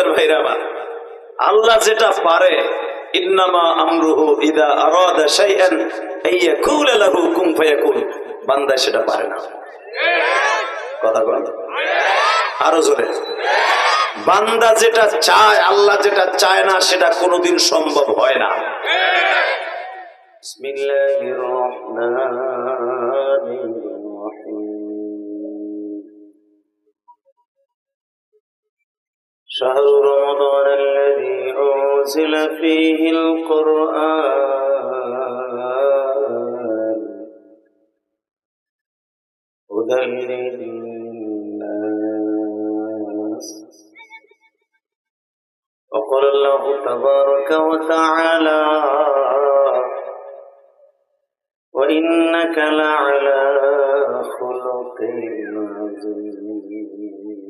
বুঝের ভাইরা আল্লাহ যেটা পারে বান্দা জোরে। বান্দা যেটা চায়, আল্লাহ যেটা চায় না, সেটা কোনোদিন সম্ভব হয় না। شهر رمضان الذي أنزل فيه القرآن. هدى للناس. وقال الله تبارك وتعالى وإنك لعلى خلق عظيم.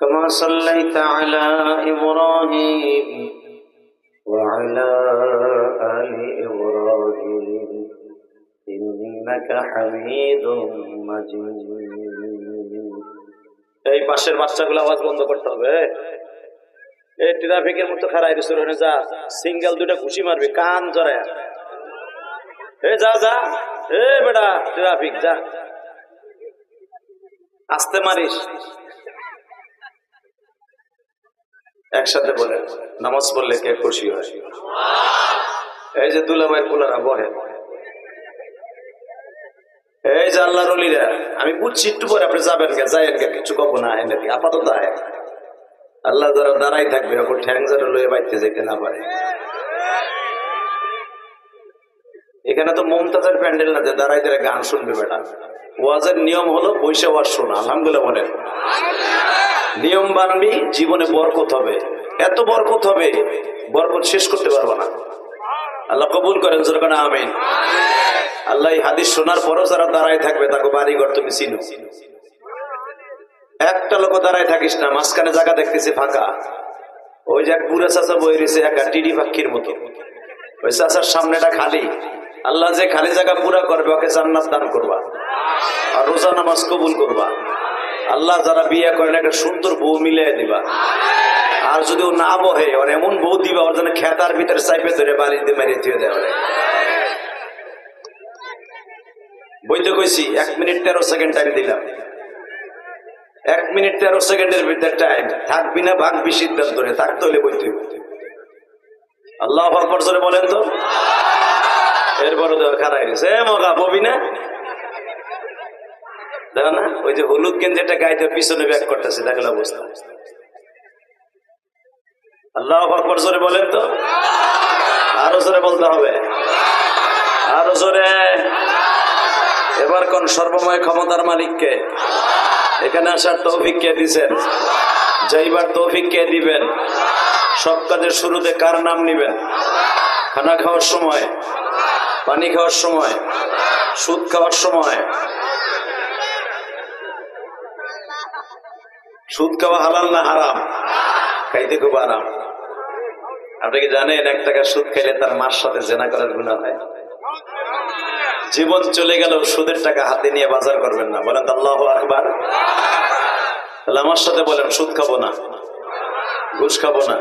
كما صليت على إبراهيم وعلى آل إبراهيم إنك حميد مجيد এই পাশের বাচ্চাগুলো আওয়াজ বন্ধ করতে হবে এই ট্রাফিকের মতো খারাই রেস্টুরেন্টে যা সিঙ্গেল দুটা ঘুষি মারবি কান জড়ায় এ যা যা এ বেটা ট্রাফিক যা আসতে মারিস একসাথে বলে, নামাজ পড়লে কে খুশি হয়? এই যে দুলাভাই পোলারা বহে এই যে আল্লাহ রলিরা আমি বুঝছি একটু পরে আপনি যাবেন গে যাইয়েন গে কিছু কব না এনে দিকে আপাতত আয় আল্লাহ যারা দাঁড়াই থাকবে, এখন ঠ্যাং যারা লয়ে বাইতে যেতে না পারে। এখানে তো মমতাজের প্যান্ডেল না, যে দাঁড়াই দাঁড়াই গান শুনবে বেটা। ওয়াজের নিয়ম হলো বৈশা ওয়াজ শোনা, আলহামদুলিল্লাহ বলেন। নিয়ম মানবি, জীবনে বরকত হবে। এত বরকত হবে, বরকত শেষ করতে পারব না। আল্লাহ কবুল করেন যেরকম আমিন। আল্লাহ হাদিস শোনার পরও যারা দাঁড়ায় থাকবে, তাকে বাড়ি ঘর তুমি চিনো। একটা লোক দাঁড়ায় থাকিস না, মাঝখানে জায়গা দেখতেছি ফাঁকা। ওই যে এক বুড়া চাচা বই রয়েছে, একা টিডি পাখির মতো। ওই চাচার সামনেটা খালি। আল্লাহ যে খালি জায়গা পুরা করবে, ওকে জান্নাত দান করবা। আর রোজা নামাজ কবুল করবা। আল্লাহ যারা বিয়ে করেন একটা সুন্দর বউ মিলিয়ে দিবা। আর যদি ও না বহে, ওর এমন বউ দিবা, ওর যেন খেতার ভিতরে চাইপে ধরে বাড়ি দিয়ে মেরে দিয়ে দেওয়া বইতে কইছি, এক মিনিট তেরো সেকেন্ড টাইম দিলাম। এক মিনিট তেরো সেকেন্ডের ভিতরে টাইম থাকবি না ভাগবি সিদ্ধান্ত নেই থাকতে হলে বইতে। আল্লাহ বলেন তো। এরপরে দেওয়া খারাই গেছে। এ মগা, ববি না? না, ওই যে হলুদ গাইতে পিছনে করতেছে অবস্থা। আল্লাহ জোরে বলেন তো। আরও জোরে বলতে হবে। আরও জোরে। এবার কোন সর্বময় ক্ষমতার মালিককে? এখানে আসার তৌফিক কে দিছেন যাইবার তৌফিক কে দিবেন? সব কাজের শুরুতে কার নাম নিবেন? খানা খাওয়ার সময়, পানি খাওয়ার সময়, সুদ খাওয়ার সময় সুদ খাওয়া হালাল না হারাম? খাইতে খুব আরাম। আপনি কি জানেন, এক টাকা সুদ খাইলে তার মার সাথে জেনা করার গুণা হয়? জীবন চলে গেল, সুদের টাকা হাতে নিয়ে বাজার করবেন না। বলেন, আল্লাহ আকবার। তাহলে আমার সাথে বলেন, সুদ খাব না, ঘুষ খাব না,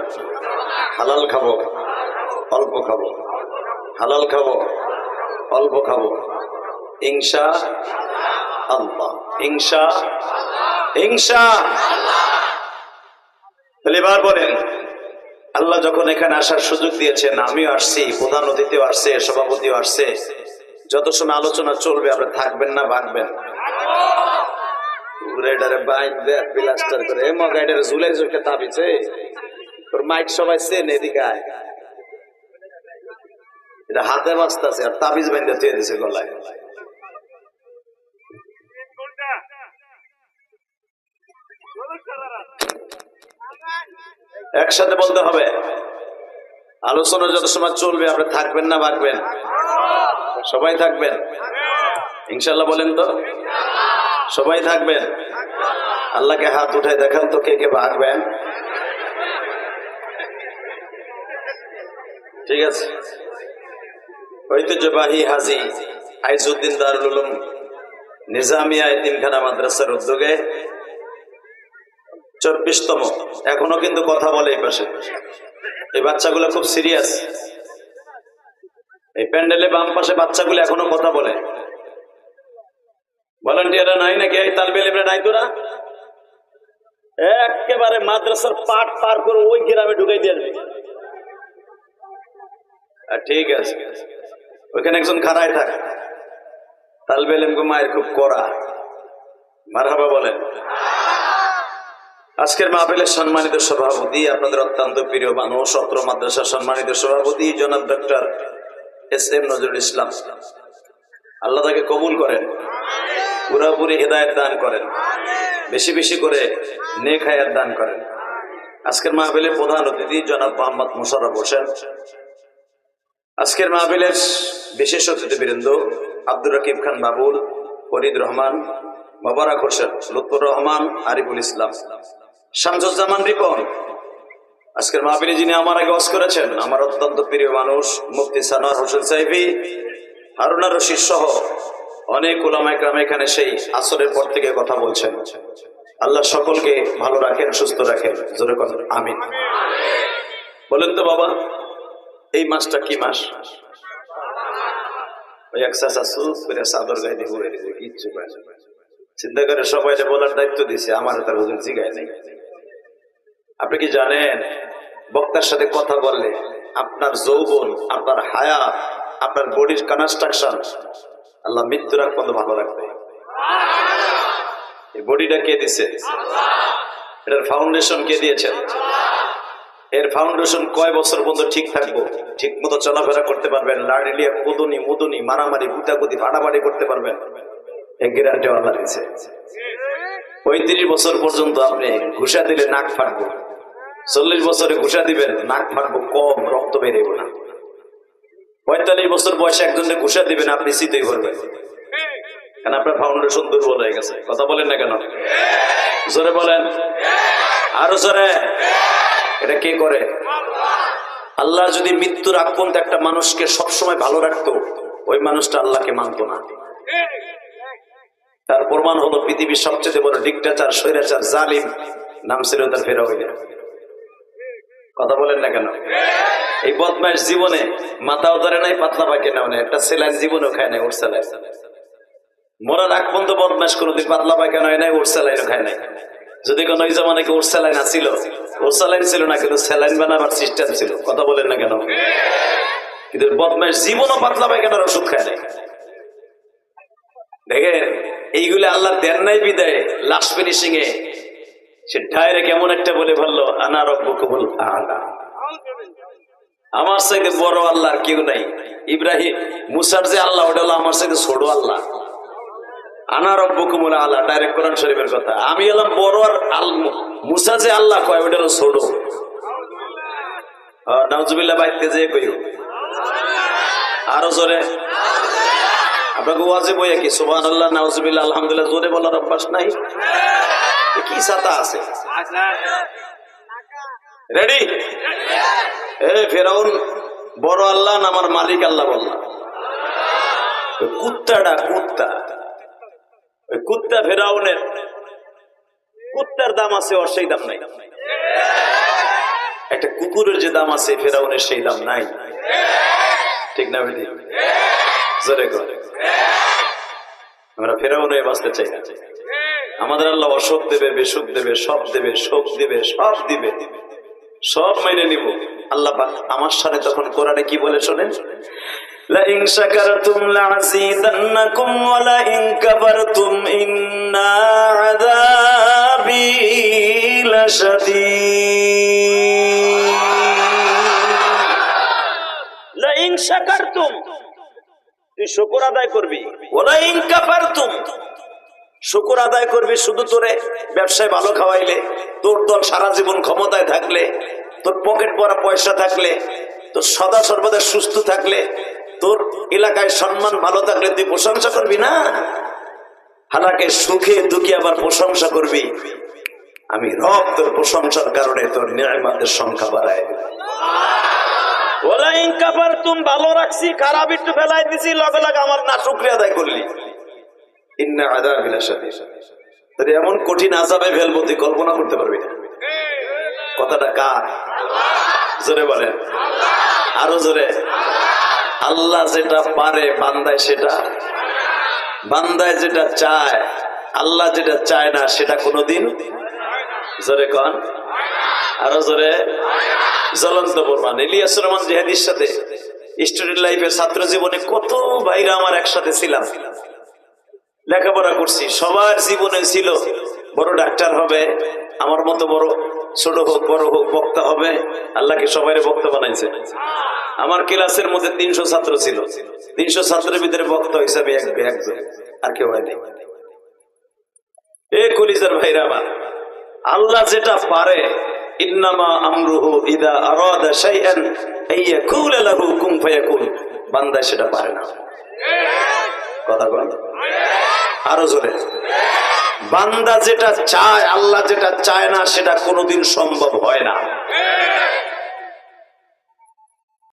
হালাল খাব, অল্প খাব, হালাল খাব, অল্প খাব। ইংসা আল্লাহ ইংসা ইংসা তাহলে এবার বলেন, আল্লাহ যখন এখানে আসার সুযোগ দিয়েছেন, আমিও আসছি, প্রধান অতিথিও আসছে, সভাপতিও আসছে, যত সময় আলোচনা চলবে আপনি থাকবেন না ভাগবেন হাতে বাঁচতেছে আর তাবিজ বেঁধে থুয়ে দিছে গলায়। একসাথে বলতে হবে। আলোচনা যত সময় চলবে, আপনি থাকবেন না ভাগবেন সবাই থাকবেন। ইনশাল্লাহ বলেন তো? সবাই থাকবেন। আল্লাহকে হাত উঠায় দেখান তো কে কে ভাগবেন ঠিক আছে। ঐতিহ্যবাহী হাজি আইজুদ্দিন দারুল নিজামিয়া এতিমখানা মাদ্রাসার উদ্যোগে চব্বিশতম। এখনও কিন্তু কথা বলে এই পাশে। এই বাচ্চাগুলো খুব সিরিয়াস এই প্যান্ডেলে বাম পাশে বাচ্চাগুলো এখনও কথা বলে। ভলান্টিয়াররা নাই নাকি? এই তালবে নাই তোরা? একেবারে মাদ্রাসার পাট পার করে ওই গ্রামে ঢুকাই দিয়ে আসবি। ঠিক আছে। ওইখানে একজন খাড়ায় থাক। তালবে মায়ের খুব কড়া। মারহাবা বলেন। আজকের মাহফিলের সম্মানিত সভাপতি, আপনাদের অত্যন্ত প্রিয় মানুষ সত্র মাদ্রাসার সম্মানিত সভাপতি, জনাব doctor S M Nazrul Islam. আল্লাহ তাকে কবুল করেন, পুরাপুরি হেদায়ত দান করেন, বেশি বেশি করে নেক হায়াত দান করেন। আজকের মাহফিলের প্রধান অতিথি জনাব মোহাম্মদ মুশারফ হোসেন। আজকের মাহফিলের বিশেষ অতিথিবৃন্দ আব্দুর রকিব খান বাবুল, ফরিদ রহমান, মোবারক হোসেন, লুৎফুর রহমান, আরিফুল ইসলাম। শামসুজ্জামান রিপন। আজকের মাহফিলে যিনি আমার আগে ওয়াজ করেছেন, আমার অত্যন্ত প্রিয় মানুষ, মুফতি সানোয়ার হোসেন সাহেবি হারুনা রশিদ সহ অনেক ওলামায় গ্রামে এখানে সেই আসরের পর থেকে কথা বলছেন। আল্লাহ সকলকে ভালো রাখেন, সুস্থ রাখেন। জোরে কথা আমিন। বলেন তো বাবা, এই মাসটা কি মাস? ওই এক সুপ করে চিন্তা করে সবাই বলার দায়িত্ব দিছে আমার তার হুজুর জিগায় নেই। আপনি কি জানেন, বক্তার সাথে কথা বললে আপনার যৌবন, আপনার হায়া আপনার বডির কনস্ট্রাকশন আল্লাহ মৃত্যুর আগ ভালো রাখবে। এই বডিটা কে দিছে? এটার ফাউন্ডেশন কে দিয়েছেন এর ফাউন্ডেশন কয় বছর পর্যন্ত ঠিক থাকব? ঠিক মতো চলাফেরা করতে পারবেন, লাড়িলিয়া কুদুনি, মুদুনি, মারামারি, গুতাগুতি ফাটাফাটি করতে পারবেন। গ্যারান্টি আল্লাহ পঁয়ত্রিশ বছর পর্যন্ত আপনি ঘুষা দিলে নাক ফাটবো। চল্লিশ বছরে ঘুষা দিবেন, নাক ফাটবো কম, রক্ত বেরিয়ে না। পঁয়তাল্লিশ বছর বয়সে একজনকে ঘুষা দিবেন, আপনি শীতই কারণ আপনার ফাউন্ডেশন দুর্বল হয়ে গেছে? কথা বলেন না কেন? জোরে বলেন। আরও জোরে। এটা কে করে? আল্লাহ যদি মৃত্যুর আগ একটা মানুষকে সবসময় ভালো রাখতো, ওই মানুষটা আল্লাহকে মানতো না। তার প্রমাণ হলো পৃথিবীর সবচেয়ে বড় ডিক্টাচার স্বৈরাচার, জালিম, নাম ছিল তার ফেরা হইলে কথা বলেন না কেন? এই বদমাস জীবনে মাথাও ধরে নাই, পাতলা পাকে নেও না একটা সেলাইন জীবনেও খায় নাই, ওর সেলাইন মরার আগ পর্যন্ত বদমাস কোনোদিন পাতলা পায়খানা হয় নাই, ওর স্যালাইনও খায় নাই। যদি কোনো ওই জামানে ওর স্যালাইন আসিল ওর স্যালাইন ছিল না, কিন্তু স্যালাইন বানাবার সিস্টেম ছিল। কথা বলেন না কেন? কিন্তু বদমাস জীবনও পাতলা পায়খানার ওষুধ খায় নাই। দেখেন, এইগুলো আল্লাহ দেন নাই বিদায় লাস্ট ফিনিশিং এ সে ডাইরেক্ট এমন একটা বলে বলল আনা রব্বুকুমুল আলা। আমার সাথে বড় আল্লাহ কেউ নাই। ইব্রাহিম, মুসার যে আল্লাহ, ওটা হলো আমার সাথে ছোট আল্লাহ। আনা রব্বুকুমুল আলা, ডাইরেক্ট কোরআন শরীফের কথা। আমি এলাম বড় আর আল, মুসা যে আল্লাহ কয়, ওটা হলো ছোট। নাউজুবিল্লাহ বাইতে যে কইও। আরও জোরে। আপনাকে ওয়াজে বইয়া কি? সুবহান আল্লাহ নাউজুবিল্লাহ, আলহামদুলিল্লাহ, জোরে বলার অভ্যাস নাই? কি সাতা আছে? রেডি এ ফেরাউন, বড় আল্লাহ না আমার মালিক আল্লাহ বললাম কুত্তাটা, কুত্তা। কুত্তা ফেরাউনের। কুত্তার দাম আছে ওর সেই দাম নাই। একটা কুকুরের যে দাম আছে ফেরাউনের সেই দাম নাই। ঠিক না বেদি আমরা ফেরাউনে বাঁচতে চাই না। আমাদের আল্লাহ অসুখ দেবে বেসুখ দেবে সব দেবে শোক দেবে সব দিবে সব মেনে নিব আল্লাহ পাক আমার সাথে তখন কোরআনে কি বলে শোনেন لئن شكرتم لأزيدنكم ولئن كفرتم إن عذابي لشديد لئن شكرتم তুই শুকর আদায় করবি ওলাইন কাফারতুম শুকুর আদায় করবি শুধু তোরে ব্যবসায় ভালো খাওয়াইলে, তোর দল সারা জীবন ক্ষমতায় থাকলে, তোর পকেট পরা পয়সা থাকলে, তোর সদা সর্বদা সুস্থ থাকলে, তোর এলাকায় সম্মান ভালো থাকলে তুই প্রশংসা করবি না? হালাকে সুখে দুঃখে আবার প্রশংসা করবি। আমি রব তোর প্রশংসার কারণে তোর নিয়ামতের সংখ্যা বাড়ায়। দেব। ওলা ইনকাপার তুম ভালো রাখছি, খারাপ একটু ফেলাই দিছি, লগে লগে আমার না শুক্রিয়া আদায় করলি। ইন্না আদা বিলাসাদি তোর এমন কঠিন আজাবে ফেলব তুই কল্পনা করতে পারবি না। কথাটা কার? জোরে বলেন। আরও জোরে। আল্লাহ যেটা পারে বান্দায় সেটা। বান্দায় যেটা চায়, আল্লাহ যেটা চায় না, সেটা কোনোদিন জোরে কন। আরও জোরে। জ্বলন্ত প্রমাণ। ইলিয়াস রহমান জেহাদির সাথে স্টুডেন্ট লাইফে ছাত্র জীবনে কত ভাইরা আমার একসাথে ছিলাম। লেখাপড়া করছি। সবার জীবনে ছিল, বড় ডাক্তার হবে, আমার মতো বড়, ছোট হোক, বড় হোক, বক্তা হবে, আল্লাহকে সবাই বক্তা বানাইছে। আমার ক্লাসের মধ্যে তিনশো ছাত্র ছিল। তিনশো ছাত্রের ভিতরে বক্তা হিসাবে আর কেউ হয়নি এ কলিজার ভাইরা আমার, আল্লাহ যেটা পারে, ইন্নামা আমরুহু ইদা আরাদা শাইআন আইয়াকুলা লাহু কুন ফায়াকুন। বান্দা সেটা পারে না। কথা আরও জোরে। বান্দা যেটা চায় আল্লাহ যেটা চায় না সেটা কোনোদিন সম্ভব হয় না।